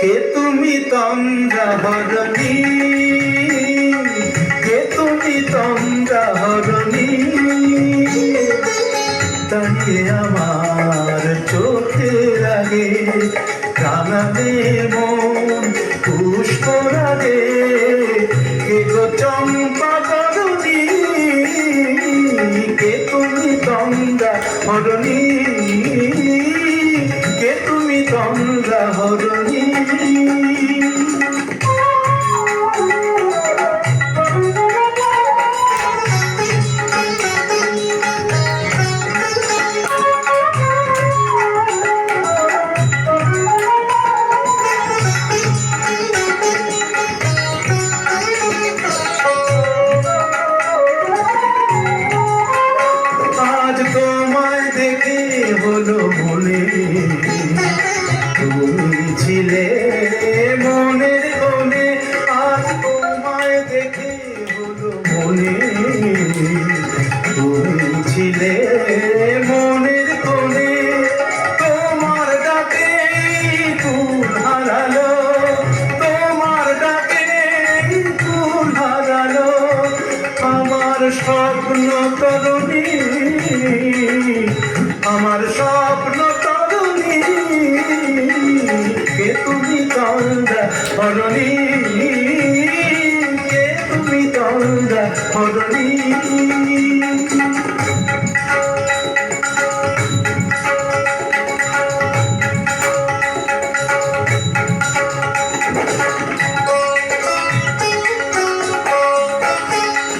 তুমি তন্দ্রা হরণী? কে তুমি তন্দ্রা হরণী? তাকিয়ে আমার চোখে লাগে কানাতে মন, পুষ্প লাগে কে গো চম্পা করণী কে তুমি তন্দ্রা হরণী? কে তুমি তন্দ্রা মনে তুমি ছিলে মনের কোণে তোমার ডাকে ফুল হারালো, তোমার ডাকে ফুল হারালো, আমার স্বপ্ন তরুণী, আমার স্বপ্ন তন্দ্রা হরণী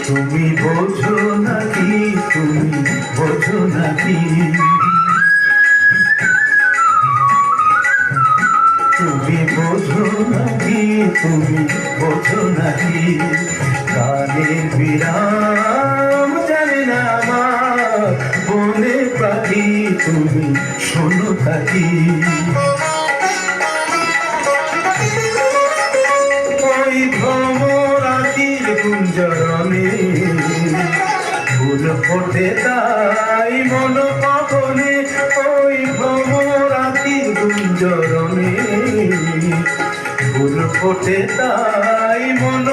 তুমি বোঝো নাকি তুমি বোঝো নাকি? তুমি বোঝো নাকি তুমি বোঝো নাকি? কানে বিরাম জানে না বনে পাখি তুমি শোনো থাকি। তাই মন পাবনে ওই ভ্রমরাতির গুঞ্জরণে ফুল ফোটে তাই মন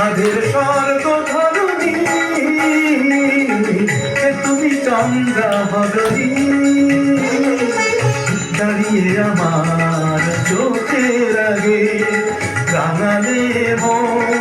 সাধের স্বর্গ ধরণী তুমি চন্দ্রা হরণী দাঁড়িয়ে আমার চোখের আগে রাঙালে মন